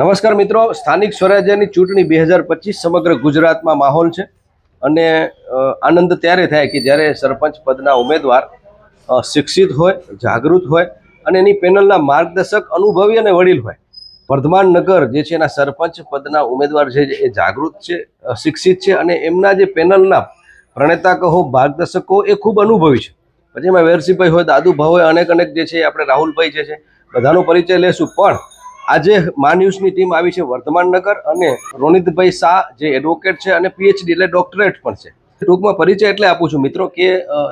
નમસ્કાર મિત્રો, સ્થાનિક સ્વરાજ્યની ચૂંટણી બે હજાર પચીસ સમગ્ર ગુજરાતમાં માહોલ છે અને આનંદ ત્યારે થાય કે જ્યારે સરપંચ પદના ઉમેદવાર શિક્ષિત હોય, જાગૃત હોય અને એની પેનલના માર્ગદર્શક અનુભવી અને વડીલ હોય. વર્ધમાન નગર જે છે એના સરપંચ પદના ઉમેદવાર છે, એ જાગૃત છે શિક્ષિત છે અને એમના જે પેનલના પ્રણેતા કહો, માર્ગદર્શકો એ ખૂબ અનુભવી છે. પછી એમાં વેરસીભાઈ હોય, દાદુભાઈ હોય અનેક અનેક જે છે આપણે રાહુલભાઈ જે છે, બધાનો પરિચય લેશું. પણ આજે મા ન્યૂઝની ટીમ આવી છે વર્ધમાનનગર અને રોનિતભાઈ શાહ, જે એડવોકેટ છે અને પીએચડી એટલે ડોક્ટરેટ પણ છે. ટૂંકમાં પરિચય એટલે આપું છું મિત્રો કે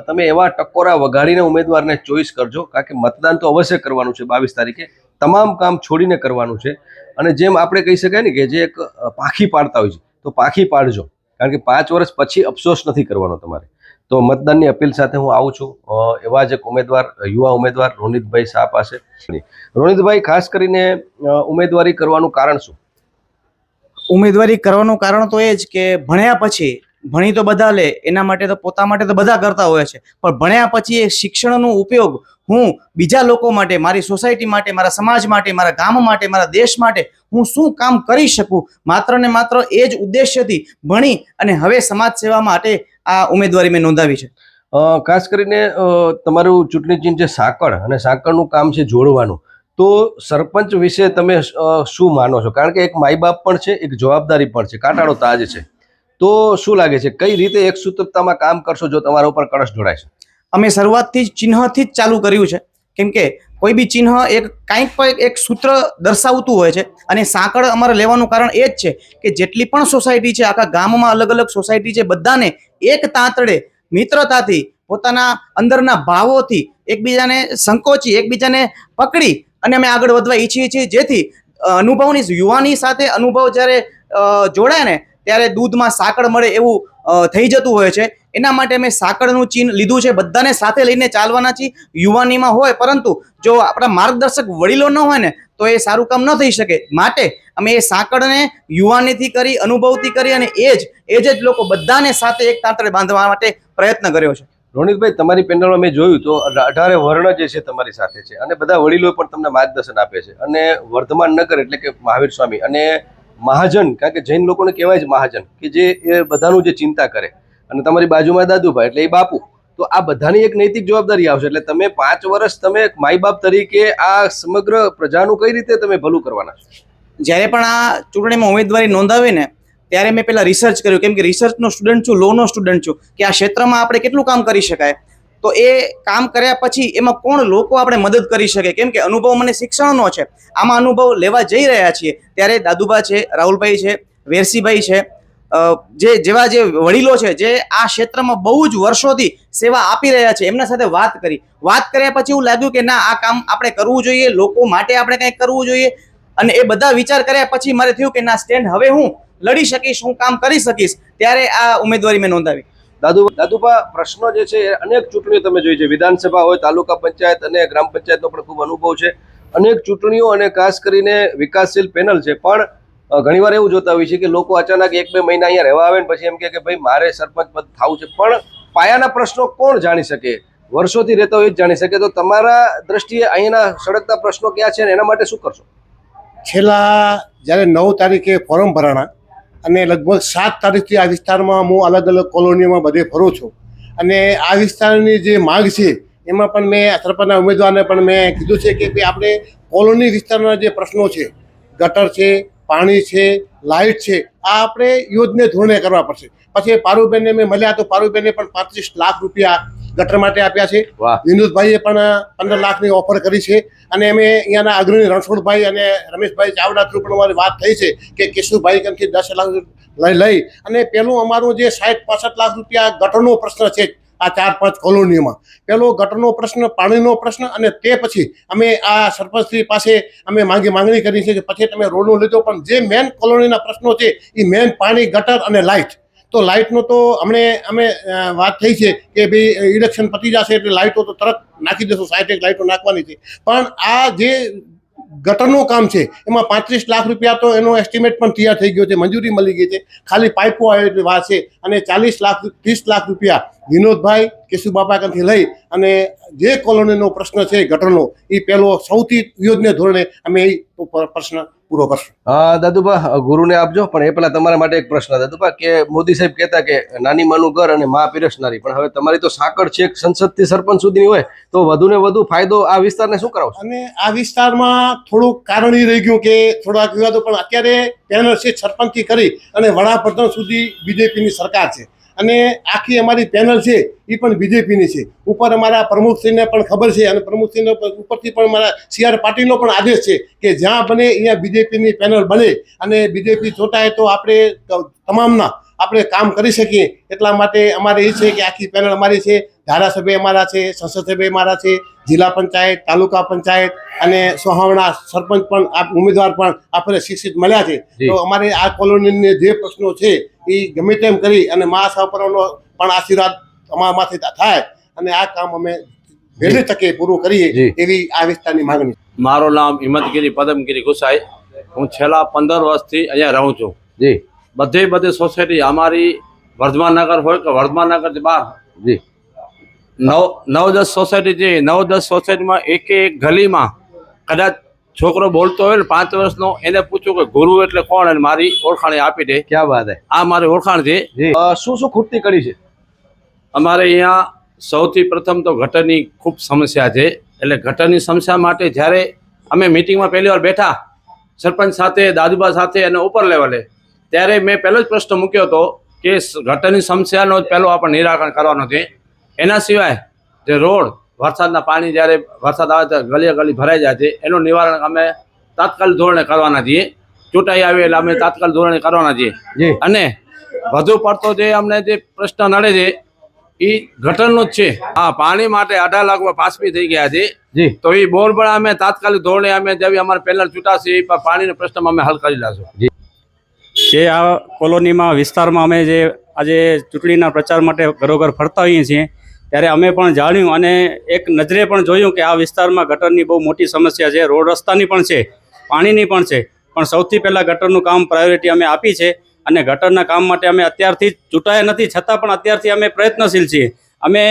તમે એવા ટકોરા વગાડીને ઉમેદવારને ચોઈસ કરજો, કારણ કે મતદાન તો અવશ્ય કરવાનું છે બાવીસ તારીખે. તમામ કામ છોડીને કરવાનું છે. અને જેમ આપણે કહી શકાય ને કે જે એક પાખી પાડતા હોય છે, તો પાખી પાડજો. કારણ કે પાંચ વર્ષ પછી અફસોસ નથી કરવાનો તમારે. તો મતદાનની અપીલ સાથે હું આવું છું. એવા જ એક ઉમેદવાર, યુવા ઉમેદવાર રોનિતભાઈ શાહ પાસે. રોનિતભાઈ ખાસ કરીને ઉમેદવારી કરવાનું કારણ શું? ઉમેદવારી કરવાનું કારણ તો એ જ કે ભણ્યા પછી, ભણી તો બધા લે, એના માટે તો પોતા માટે તો બધા કરતા હોય છે. પણ ભણ્યા પછી એ શિક્ષણનો ઉપયોગ હું બીજા લોકો માટે, મારી સોસાયટી માટે, મારા સમાજ માટે, મારા ગામ માટે, મારા દેશ માટે હું શું કામ કરી શકું? માત્ર ને માત્ર એ જ ઉદ્દેશ્યથી ભણી અને હવે સમાજ સેવા માટે આ ઉમેદવારી મેં નોંધાવી છે. ખાસ કરીને તમારું ચૂંટણી ચિહ્ન છે સાંકળ અને સાંકળનું કામ છે જોડવાનું. તો સરપંચ વિશે તમે શું માનો છો? કારણ કે એક માઈ બાપ પણ છે એક જવાબદારી પણ છે. કાંટાળો તાજ છે. તો શું લાગે છે કઈ રીતે એક સૂત્રતામાં કામ કરશો જો તમારા ઉપર કળશ જોડાય છે? અમે શરૂઆતથી જ ચિહ્નથી જ ચાલુ કર્યું છે. કેમ કે કોઈ બી ચિહ્ન એક કાંઈક પણ એક સૂત્ર દર્શાવતું હોય છે અને સાંકળ અમારે લેવાનું કારણ એ જ છે કે જેટલી પણ સોસાયટી છે, આખા ગામમાં અલગ અલગ સોસાયટી છે, બધાને એક તાંતડે મિત્રતાથી, પોતાના અંદરના ભાવોથી એકબીજાને સંકોચી, એકબીજાને પકડી અને અમે આગળ વધવા ઈચ્છીએ છીએ. જેથી અનુભવની યુવાની સાથે અનુભવ જ્યારે જોડાય ને, ત્યારે દૂધમાં સાંકળ મળે એવું થઈ જતું હોય છે. એના માટે મેં સાકળનું ચિહ્ન લીધું છે. બધાને સાથે લઈને ચાલવાના છીએ. યુવાનીમાં હોય, પરંતુ જો આપણા માર્ગદર્શક વડીલો ન હોય ને, તો એ સારું કામ ન થઈ શકે. માટે અમે એ સાંકળને યુવાનીથી કરી, અનુભવથી કરી અને એ જ એ જ લોકો બધાને સાથે એક તાંતરે બાંધવા માટે પ્રયત્ન કર્યો છે. રોનિતભાઈ, તમારી પેનલમાં મેં જોયું તો અઢારે વર્ણ જે છે તમારી સાથે છે અને બધા વડીલો પણ તમને માર્ગદર્શન આપે છે. અને વર્ધમાન નગર એટલે કે મહાવીર સ્વામી અને મહાજન, કારણ કે જૈન લોકોને કહેવાય છે મહાજન, કે જે એ બધાનું જે ચિંતા કરે. અને તમારી બાજુમાં દાદુભાઈ એટલે એ બાપુ. તો આ બધાની એક નૈતિક જવાબદારી આવશે. એટલે તમે પાંચ વર્ષ તમે માય બાપ તરીકે આ સમગ્ર પ્રજાનું કઈ રીતે તમે ભલું કરવાના છો? જ્યારે પણ આ ચૂંટણીમાં ઉમેદવારી નોંધાવી ને, ત્યારે મેં પહેલાં રિસર્ચ કર્યું. કેમ કે રિસર્ચનો સ્ટુડન્ટ છું લોનો સ્ટુડન્ટ છું, કે આ ક્ષેત્રમાં આપણે કેટલું કામ કરી શકાય. તો એ કામ કર્યા પછી એમાં કોણ લોકો આપણે મદદ કરી શકે? કેમ કે અનુભવ મને શિક્ષણનો છે. આમાં અનુભવ લેવા જઈ રહ્યા છીએ. ત્યારે દાદુબા છે, રાહુલભાઈ છે, વેરસીભાઈ છે જે, જેવા જે વડીલો છે, જે આ ક્ષેત્રમાં બહુ જ વર્ષોથી સેવા આપી રહ્યા છે, એમના સાથે વાત કરી. વાત કર્યા પછી એવું લાગ્યું કે ના, આ કામ આપણે કરવું જોઈએ, લોકો માટે આપણે કંઈક કરવું જોઈએ. અને એ બધા વિચાર કર્યા પછી મારે થયું કે ના, સ્ટેન્ડ હવે હું લડી શકીશ, હું કામ કરી શકીશ. ત્યારે આ ઉમેદવારી મેં નોંધાવી. દાદુ, દાદુભા, પ્રશ્નો જે છે અનેક ચૂંટણીઓ તમે જોઈ છે. વિધાનસભા હોય, તાલુકા પંચાયત અને ગ્રામ પંચાયતનો પણ ખૂબ અનુભવ છે. અનેક ચૂંટણીઓ અને ખાસ કરીને વિકાસશીલ પેનલ છે. પણ ઘણીવાર એવું જોતા હોય છે કે લોકો અચાનક એક બે મહિના અહીંયા રહેવા આવે ને પછી એમ કે ભાઈ, મારે સરપંચ પદ થવું છે. પણ પાયાના પ્રશ્નો કોણ જાણી શકે? વર્ષોથી રહેતા હોય જ જાણી શકે. તો તમારા દ્રષ્ટિએ અહીંના સળગતા પ્રશ્નો ક્યાં છે એના માટે શું કરશો? છેલ્લા જ્યારે નવ તારીખે ફોર્મ ભરાણા અને લગભગ સાત તારીખથી આ વિસ્તારમાં હું અલગ અલગ કોલોનીમાં બધે ફરું છું. અને આ વિસ્તારની જે માગ છે, એમાં પણ મેં સરપંચના ઉમેદવારને પણ મેં કીધું છે કે આપણે કોલોની વિસ્તારના જે પ્રશ્નો છે, ગટર છે પાણી છે લાઇટ છે આ આપણે યોજને ધોરણે કરવા પડશે. પછી પારુબેનને મેં મળ્યા તો પારુબેને પણ પાંત્રીસ લાખ રૂપિયા ગટર માટે આપ્યા છે. વિનોદભાઈએ પણ પંદર લાખની ઓફર કરી છે. અને અમે અહીંયાના અગ્રણી રણછોડભાઈ અને રમેશભાઈ ચાવડા થ્રુ પણ અમારી વાત થઈ છે કે કેશુભાઈ કંઈથી દસ લાખ લઈ લઈ. અને પેલું અમારું જે સાઠ પાસઠ લાખ રૂપિયા ગટરનો પ્રશ્ન છે આ ચાર પાંચ કોલોનીમાં પહેલો ગટરનો પ્રશ્ન, પાણીનો પ્રશ્ન અને તે પછી અમે આ સરપંચશ્રી પાસે અમે માંગી માંગણી કરી છે કે પછી તમે રોડનો લીધો, પણ જે મેન કોલોનીના પ્રશ્નો છે એ મેન પાણી, ગટર અને લાઇટ તો લાઇટનો તો અમને, અમે વાત થઈ છે કે ભાઈ ઇલેક્શન પતી જશે એટલે લાઇટો તો તરત નાખી દેશો એક લાઇટો નાખવાની છે. પણ આ જે ગટરનું કામ છે, એમાં પાંત્રીસ લાખ રૂપિયા તો એનો એસ્ટિમેટ પણ તૈયાર થઈ ગયો છે, મંજૂરી મળી ગઈ છે. ખાલી પાઇપો આવે એટલે વાત છે અને ચાલીસ લાખ, ત્રીસ લાખ રૂપિયા વિનોદભાઈ કેશુબાપા કંથી લઈ અને જે કોલોનીનો પ્રશ્ન છે ગટરનો એ પહેલો સૌથી યોજના ધોરણે અમે એ પ્રશ્ન પૂરો કરશું. હા દાદુભા ગુરુને આપજો પણ એ પેલા તમારા માટે એક પ્રશ્ન દાદુભા કે મોદી સાહેબ કહેતા કે નાની માનું ઘર અને મા પીરસનારી પણ હવે તમારી તો સાંકળ છે સંસદથી સરપંચ સુધીની હોય તો વધુ ને વધુ ફાયદો આ વિસ્તારને શું કરાવશે? અને આ વિસ્તારમાં થોડુંક કારણ એ રહી ગયું કે થોડાક વિવાદો પણ અત્યારે પેનલ છે સરપંચથી કરી અને વડાપ્રધાન સુધી બીજેપીની સરકાર છે. અને આખી અમારી પેનલ છે એ પણ બીજેપીની છે. ઉપર અમારા પ્રમુખશ્રીને પણ ખબર છે અને પ્રમુખશ્રીને ઉપરથી પણ મારા સી આર પાટીલનો પણ આદેશ છે કે જ્યાં બને અહીંયા બીજેપીની પેનલ બને અને બીજેપી ચોંટાય તો આપણે તમામના આપણે કામ કરી શકીએ. એટલા માટે અમારે એ છે કે આખી પેનલ અમારી છે ધારાસભ્ય અમારા છે સંસદ સભ્ય અમારા છે જિલ્લા પંચાયત તાલુકા પંચાયત અને સોહાવણા સરપંચ પણ ઉમેદવાર પણ આપણે શિક્ષિત મળ્યા છે. તો અમારે આ કોલોનીને જે પ્રશ્નો છે એ ગમે તેમ કરી અને મા સાપરનો પણ આશીર્વાદ અમારા માથે થાય અને આ કામ અમે વહેલી તકે પૂરું કરીએ જી. એવી આ વિસ્તારની માંગણી મારું નામ હિંમતગીરી પદમગીરી ગુસાઈ. હું છેલ્લા પંદર વર્ષથી અહીંયા રહું છું. જી. બધે બધી સોસાયટી અમારી વર્ધમાનગર હોય કે વર્ધમાનનગરથી બહાર. જી. નવ નવ દસ સોસાયટી છે નવ દસ સોસાયટીમાં એક એક ગલીમાં કદાચ છોકરો બોલતો હોય ને પાંચ વર્ષનો એને પૂછ્યું કે ગુરુ એટલે કોણ અને મારી ઓળખાણ આપી દે. ક્યાં વાત હે? આ મારી ઓળખાણ છે. શું શું ખૂટતી કરી છે? અમારે અહીંયા સૌથી પ્રથમ તો ગટરની ખૂબ સમસ્યા છે. એટલે ગટરની સમસ્યા માટે જ્યારે અમે મિટિંગમાં પહેલી વાર બેઠા સરપંચ સાથે દાદુબા સાથે અને ઉપર લેવલે ત્યારે મેં પહેલો જ પ્રશ્ન મૂક્યો હતો કે ઘટરની ગટરની સમસ્યાનો જ પહેલો આપણે નિરાકરણ કરવાનો છે. એના સિવાય જે રોડ વરસાદના પાણી જ્યારે વરસાદ આવે ત્યારે ગલીએ ગલી ભરાઈ જાય છે. એનું નિવારણ અમે તાત્કાલિક ધોરણે કરવાના છીએ. ચૂંટાઈ આવે એટલે અમે તાત્કાલિક ધોરણે કરવાના છીએ. જી. અને વધુ પડતો જે અમને જે પ્રશ્ન નડે છે એ ગટરનો જ છે. હા પાણી માટે અઢાર લાખમાં પાસપી થઈ ગયા છે. જી. તો એ બોર પણ અમે તાત્કાલિક ધોરણે અમે જેવી અમારે પહેલા ચૂંટાશે એ પણ પ્રશ્ન અમે હલ કરી લેશું. જે આ કોલોનીમાં વિસ્તારમાં અમે જે આજે ચૂંટણીના પ્રચાર માટે ઘરોઘર ફરતા હોઈએ છીએ ત્યારે અમે પણ જાણ્યું અને એક નજરે પણ જોયું કે આ વિસ્તારમાં ગટરની બહુ મોટી સમસ્યા છે. રોડ રસ્તાની પણ છે, પાણીની પણ છે. પણ સૌથી પહેલાં ગટરનું કામ પ્રાયોરિટી અમે આપી છે અને ગટરના કામ માટે અમે અત્યારથી ચૂંટાયા નથી. છતાં પણ અત્યારથી અમે પ્રયત્નશીલ છીએ. અમે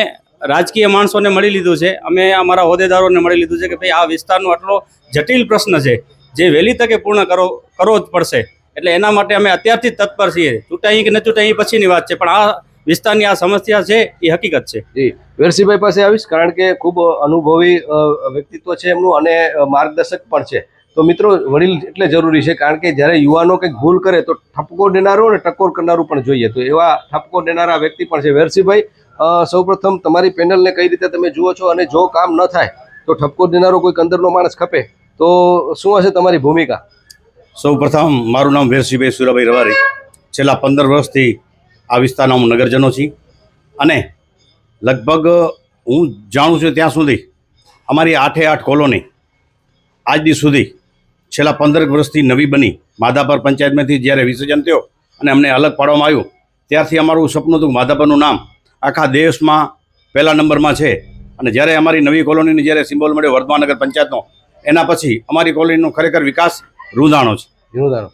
રાજકીય માણસોને મળી લીધું છે. અમે અમારા હોદ્દેદારોને મળી લીધું છે કે ભાઈ, આ વિસ્તારનો આટલો જટિલ પ્રશ્ન છે. જે વહેલી તકે પૂર્ણ કરો, કરવો જ પડશે. એટલે એના માટે અમે અત્યારથી તત્પર છીએ. ચૂંટાઈ કે ન ચૂંટાઈ પછીની વાત છે. પણ આ વિસ્તારની આ સમસ્યા છે એ હકીકત છે. જી. વેરસીભાઈ પાસે આવીશ કારણ કે ખૂબ અનુભવી વ્યક્તિત્વ છે એમનું અને માર્ગદર્શક પણ છે. તો મિત્રો વડીલ એટલે જરૂરી છે કારણ કે જ્યારે યુવાનો કંઈક ભૂલ કરે તો ઠપકો દેનારો અને ટકોર કરનારું પણ જોઈએ. તો એવા ઠપકો દેનારા વ્યક્તિ પણ છે. વેરસીભાઈ સૌપ્રથમ તમારી પેનલને કઈ રીતે તમે જુઓ છો અને જો કામ ન થાય તો ઠપકો દેનારો કોઈક અંદરનો માણસ ખપે. તો શું હશે તમારી ભૂમિકા? સૌ પ્રથમ મારું નામ વેરસીભાઈ સુરાભાઈ રવારી. છેલ્લા પંદર વર્ષથી આ વિસ્તારના હું નગરજનો છીએ અને લગભગ હું જાણું છું ત્યાં સુધી અમારી આઠે આઠ કોલોની આજ દી સુધી છેલ્લા પંદર વર્ષથી નવી બની. માધાપર પંચાયતમાંથી જ્યારે વિસર્જન થયો અને અમને અલગ પાડવામાં આવ્યું ત્યારથી અમારું સપનું હતું માધાપરનું નામ આખા દેશમાં પહેલા નંબરમાં છે. અને જ્યારે અમારી નવી કોલોનીની જ્યારે સિમ્બોલ મળ્યો વર્ધમાનગર પંચાયતનો એના પછી અમારી કોલોનીનો ખરેખર વિકાસ રૂંધાણો છે.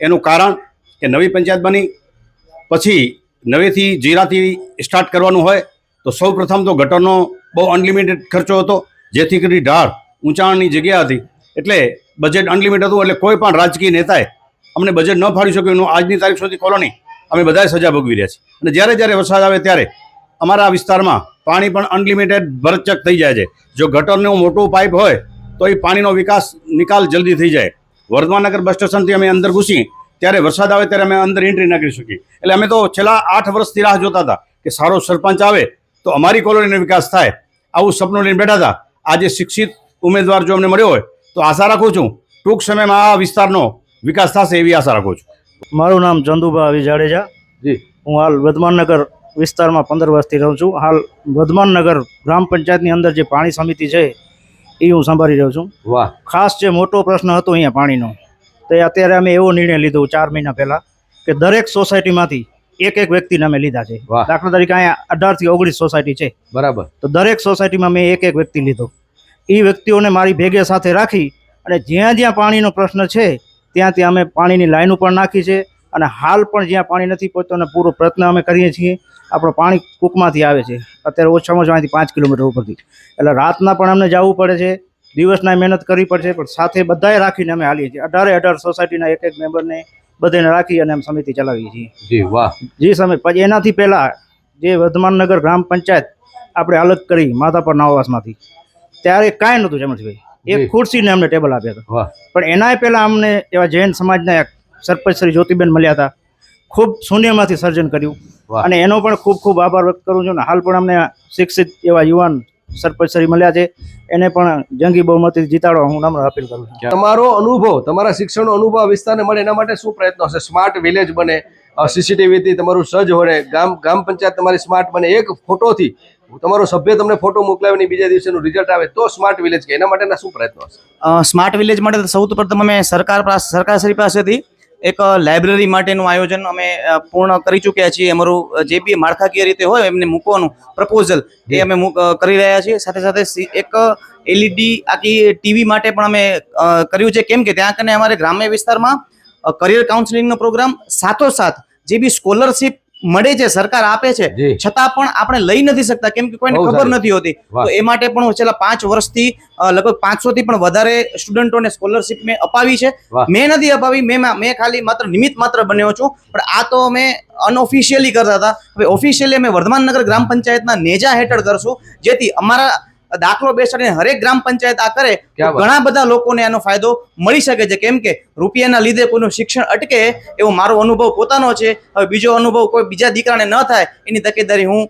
એનું કારણ કે નવી પંચાયત બની પછી નવેથી જીરાથી સ્ટાર્ટ કરવાનું હોય તો સૌ પ્રથમ તો ગટરનો બહુ અનલિમિટેડ ખર્ચો હતો, જેથી કરી ઢાળ ઊંચાણની જગ્યા હતી. એટલે બજેટ અનલિમિટેડ હતું, એટલે કોઈ પણ રાજકીય નેતાએ અમને બજેટ ન ફાળી શક્યું. એનું આજની તારીખ સુધી કોલોની અમે બધાએ સજા ભોગવી રહ્યા છીએ. અને જ્યારે જ્યારે વરસાદ આવે ત્યારે અમારા વિસ્તારમાં પાણી પણ અનલિમિટેડ ભરચક થઈ જાય છે. જો ગટરનું મોટું પાઇપ હોય તો એ પાણીનો વિકાસ નિકાલ જલ્દી થઈ જાય. વર્ધમાનગર બસ સ્ટેશનથી અમે અંદર ઘૂસી ત્યારે વરસાદ આવે ત્યારે અમે અંદર એન્ટ્રી ના કરી શકીએ. એટલે અમે તો છેલ્લા આઠ વર્ષથી રાહ જોતા હતા કે સારો સરપંચ આવે તો અમારી કોલોનીનો વિકાસ થાય. આવું સપનું લઈને બેઠા હતા. આજે શિક્ષિત ઉમેદવાર જો અમને મળ્યો હોય તો આશા રાખું છું ટૂંક સમયમાં આ વિસ્તારનો વિકાસ થશે એવી આશા રાખું છું. મારું નામ ચંદુભાઈ જાડેજા. જી. હું હાલ વર્ધમાનનગર વિસ્તારમાં પંદર વર્ષથી રહું છું. હાલ વર્ધમાનનગર ગ્રામ પંચાયતની અંદર જે પાણી સમિતિ છે એ હું સંભાળી રહ્યો છું. વાહ. ખાસ જે મોટો પ્રશ્ન હતો અહીંયા પાણીનો તો એ અત્યારે અમે એવો નિર્ણય લીધો ચાર મહિના પહેલાં કે દરેક સોસાયટીમાંથી એક એક વ્યક્તિને અમે લીધા છે. દાખલા તરીકે અહીંયા અઢારથી ઓગણીસ સોસાયટી છે. બરાબર. તો દરેક સોસાયટીમાં મેં એક એક વ્યક્તિ લીધો. એ વ્યક્તિઓને મારી ભેગે સાથે રાખી અને જ્યાં જ્યાં પાણીનો પ્રશ્ન છે ત્યાં ત્યાં અમે પાણીની લાઈનો પણ નાખી છે અને હાલ પણ જ્યાં પાણી નથી પહોંચતો અને પૂરો પ્રયત્ન અમે કરીએ છીએ આપણું પાણી કૂકમાંથી આવે છે. અત્યારે ઓછામાં ઓછા અહીંથી પાંચ કિલોમીટર ઉપરથી. એટલે રાતના પણ અમને જવું પડે છે. દિવસના મહેનત કરવી પડશે પણ સાથે બધાએ રાખીને અમે હાલીએ છીએ. અઢારે અઢાર સોસાયટીના એક એક મેમ્બરને બધાને રાખી અને અમે સમિતિ ચલાવીએ છીએ. જી વાહ. જી સમય પછી એનાથી પહેલાં જે વર્ધમાનનગર ગ્રામ પંચાયત આપણે અલગ કરી માધાપર નવાસમાંથી ત્યારે કાંઈ નહોતું જમણભાઈ જી. એક ખુરશીને અમને ટેબલ આપ્યા હતા. વાહ. પણ એનાય પહેલાં અમને એવા જૈન સમાજના સરપંચ શ્રી જ્યોતિબેન મળ્યા હતા. ખૂબ શૂન્યમાંથી સર્જન કર્યું. અને એનો પણ ખૂબ ખૂબ આભાર વ્યક્ત કરું છું. અને હાલ પણ અમને શિક્ષિત એવા યુવાન સરપંચ શ્રી મળ્યા છે. એને પણ જંગી બહુમતી જીતાડવા હું નમ્ર અપીલ કરું છું. તમારો અનુભવ તમારા શિક્ષણનો અનુભવ વિસ્તારને મળે એના માટે શું પ્રયત્નો હશે? સ્માર્ટ વિલેજ બને સીસીટીવીથી તમારું સજ્જ હોય ગામ ગ્રામ પંચાયત તમારી સ્માર્ટ બને. એક ફોટોથી તમારો સભ્ય તમને ફોટો મોકલાવીને બીજા દિવસેનું રિઝલ્ટ આવે તો સ્માર્ટ વિલેજ કે એના માટેના શું પ્રયત્નો હશે? સ્માર્ટ વિલેજ માટે સૌથી પ્રથમ અમે સરકાર પાસ સરકારશ્રી પાસેથી એક લાઇબ્રેરી માટેનું આયોજન અમે પૂર્ણ કરી ચૂક્યા છીએ. અમારું જે બી માળખાકીય રીતે હોય, એમને મૂકવાનું પ્રપોઝલ એ અમે કરી રહ્યા છીએ. સાથે સાથે એક એલઈડી આખી ટીવી માટે પણ અમે કર્યું છે. કેમ કે ત્યાં કને અમારે ગ્રામ્ય વિસ્તારમાં કરિયર કાઉન્સિલિંગનો પ્રોગ્રામ સાથોસાથ જે બી સ્કોલરશિપ મળે છે સરકાર આપે છે છતાં પણ આપણે લઈ નથી શકતા કેમ કે કોઈને ખબર નથી હોતી. તો એ માટે પણ હું છેલ્લા પાંચ વર્ષથી લગભગ પાંચસો થી પણ વધારે સ્ટુડન્ટોને સ્કોલરશિપ મેં અપાવી છે. મેં નથી અપાવી મેં મેં ખાલી માત્ર નિમિત્ત માત્ર બન્યો છું. પણ આ તો અમે અનઓફિશિયલી કરતા હતા. હવે ઓફિશિયલી અમે વર્ધમાન નગર ગ્રામ પંચાયતના નેજા હેઠળ કરશું જેથી અમારા દાખલો બેસાડીને હરેક ગ્રામ પંચાયત આ કરે. ઘણા બધા લોકોને આનો ફાયદો મળી શકે છે. કેમ કે રૂપિયાના લીધે કોઈનું શિક્ષણ અટકે એવો મારો અનુભવ પોતાનો છે. હવે બીજો અનુભવ કોઈ બીજા દીકરાને ન થાય એની તકેદારી હું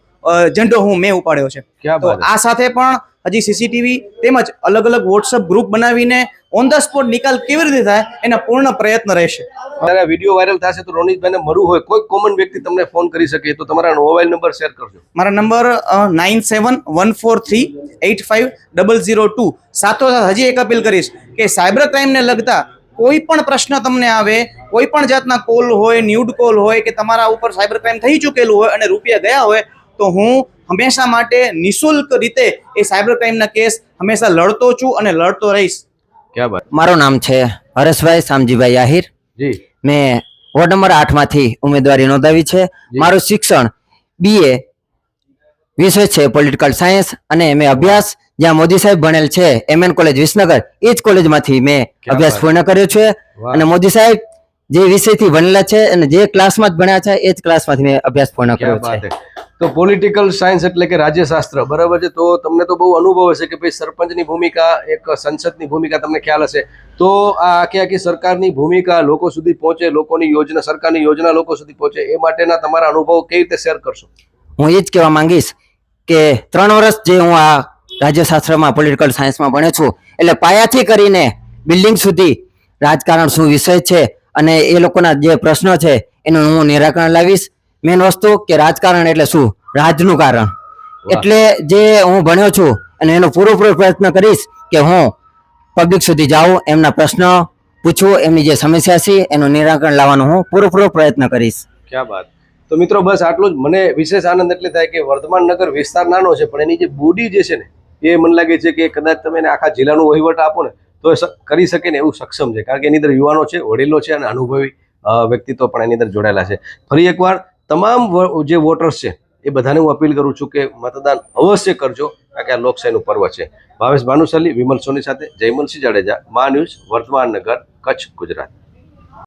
ઝંડો હું મેં ઉપાડ્યો છે. તો આ સાથે પણ હજી સીસીટીવી તેમજ અલગ અલગ વોટ્સઅપ ગ્રુપ બનાવીને ઓન ધ સ્પોટ નિકાલ કેવી રીતે થાય એના પૂર્ણ પ્રયત્ન રહેશે. તમારા વીડિયો વાયરલ થશે તો રોનિતભાઈને મળવું હોય. કોઈ કોમન વ્યક્તિ તમને ફોન કરી શકે તો તમારા મોબાઈલ નંબર શેર કરજો. મારા number nine seven one four three eight five double zero two સાથોસાથ હજી એક અપીલ કરીશ કે સાયબર ક્રાઇમને લગતા કોઈ પણ પ્રશ્ન તમને આવે કોઈ પણ જાતના કોલ હોય ન્યૂડ કોલ હોય કે તમારા ઉપર સાયબર ક્રાઇમ થઈ ચૂકેલું હોય અને રૂપિયા ગયા હોય તો હું હંમેશા માટે નિઃશુલ્ક રીતે એ સાયબર ક્રાઇમના કેસ હંમેશા લડતો છું અને લડતો રહીશ. મારું નામ છે હરેશભાઈ શામજીભાઈ આહિર. મેં વોર્ડ નંબર આઠમાંથી ઉમેદવારી નોંધાવી છે. મારું શિક્ષણ બીએ વિષય છે પોલિટિકલ સાયન્સ અને મેં અભ્યાસ જ્યાં મોદી સાહેબ ભણેલ છે એમએન કોલેજ વિસનગર એ જ કોલેજમાંથી મેં અભ્યાસ પૂર્ણ કર્યો છે. અને મોદી સાહેબ જે વિષયથી ભણેલા છે અને જે ક્લાસમાં જ ભણ્યા છે એ જ ક્લાસમાંથી મેં અભ્યાસ પૂર્ણ કર્યો છે. તો પોલિટિકલ સાયન્સ એટલે કે રાજ્યશાસ્ત્ર, બરાબર છે? તો તમને તો બહુ અનુભવ હશે કે ભાઈ સરપંચની ભૂમિકા, એક સંસદની ભૂમિકા તમને ખ્યાલ હશે. તો આ આખી આખી સરકારની ભૂમિકા લોકો સુધી પહોંચે, લોકોની યોજના, સરકારની યોજના લોકો સુધી પહોંચે, એ માટેના તમારા અનુભવ કેવી રીતે શેર કરશો? હું એ જ કહેવા માંગીશ કે ત્રણ વર્ષ જે હું આ રાજ્યશાસ્ત્રમાં પોલિટિકલ સાયન્સમાં ભણ્યો છું, એટલે પાયાથી કરીને બિલ્ડિંગ સુધી રાજકારણ શું વિષય છે અને એ લોકોના જે પ્રશ્નો છે, એનું હું નિરાકરણ લાવીશ. મેન વસ્તુ કે રાજકારણ એટલે શું? રાજનું કારણ. એટલે જે હું ભણ્યો છું અને એનો પૂરેપૂરો પ્રયત્ન કરીશ કે હું પબ્લિક સુધી જાઉં એમના પ્રશ્ન પૂછું એમની જે સમસ્યા છે એનું નિરાકરણ લાવવાનો હું પૂરેપૂરો પ્રયત્ન કરીશ. ક્યાં વાત તો મિત્રો બસ આટલું જ. મને વિશેષ આનંદ એટલે થાય કે વર્ધમાન નગર વિસ્તાર નાનો છે પણ એની જે બોડી જે છે ને એ મને લાગે છે કે કદાચ તમે એને આખા જિલ્લાનું વહીવટ આપો ને તો એ કરી શકે ને એવું સક્ષમ છે. કારણ કે એની અંદર યુવાનો છે વડીલો છે અને અનુભવી વ્યક્તિત્વ પણ એની અંદર જોડાયેલા છે. ફરી એકવાર તમામ જે વોટર્સ છે, એ બધાને હું અપીલ કરું છું કે મતદાન અવશ્ય કરજો, કારણ કે આ લોકશાહીનું પર્વ છે. ભાવેશ ભાનુશાલી, વિમલ સોની સાથે જયમલસિંહ જાડેજા, મા ન્યૂઝ, વર્તમાન નગર, કચ્છ, ગુજરાત.